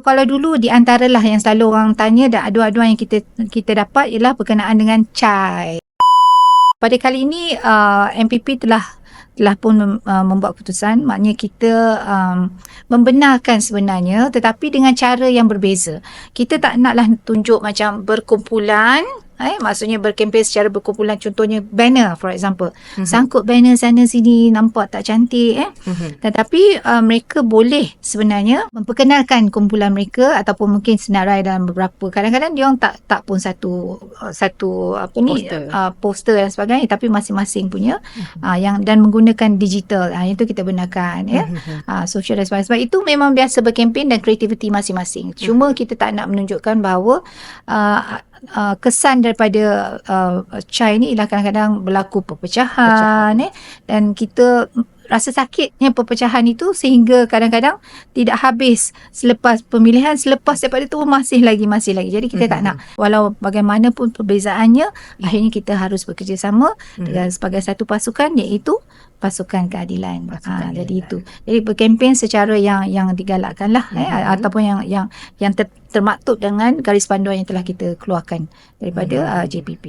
Kalau dulu di antaralah yang selalu orang tanya dan aduan-aduan yang kita kita dapat ialah berkenaan dengan CHAI. Pada kali ini uh, MPP telah telah pun uh, membuat keputusan maknanya kita um, membenarkan sebenarnya tetapi dengan cara yang berbeza. Kita tak naklah tunjuk macam berkumpulan eh maksudnya berkempen secara berkumpulan contohnya banner for example mm-hmm. sangkut banner sana sini nampak tak cantik eh mm-hmm. tetapi uh, mereka boleh sebenarnya memperkenalkan kumpulan mereka ataupun mungkin senarai dalam beberapa kadang-kadang dia orang tak tak pun satu uh, satu apa ni poster, uh, poster dan sebagainya tapi masing-masing punya mm-hmm. uh, yang dan menggunakan digital uh, itu kita benarkan ya mm-hmm. uh, social dan sebagainya sebab itu memang biasa berkempen dan kreativiti masing-masing cuma mm-hmm. kita tak nak menunjukkan bahawa uh, uh, kesan daripada uh, Chai ni ialah kadang-kadang berlaku perpecahan, perpecahan. Eh, dan kita rasa sakitnya perpecahan itu sehingga kadang-kadang tidak habis selepas pemilihan selepas daripada itu masih lagi masih lagi jadi kita mm-hmm. tak nak walau bagaimanapun perbezaannya akhirnya kita harus bekerjasama mm-hmm. dengan sebagai satu pasukan iaitu pasukan keadilan. Pasukan ha, jadi itu. Jadi berkempen secara yang yang digalakkan lah mm-hmm. eh, ataupun yang yang yang ter, termaktub dengan garis panduan yang telah kita keluarkan daripada mm-hmm. uh, JPP.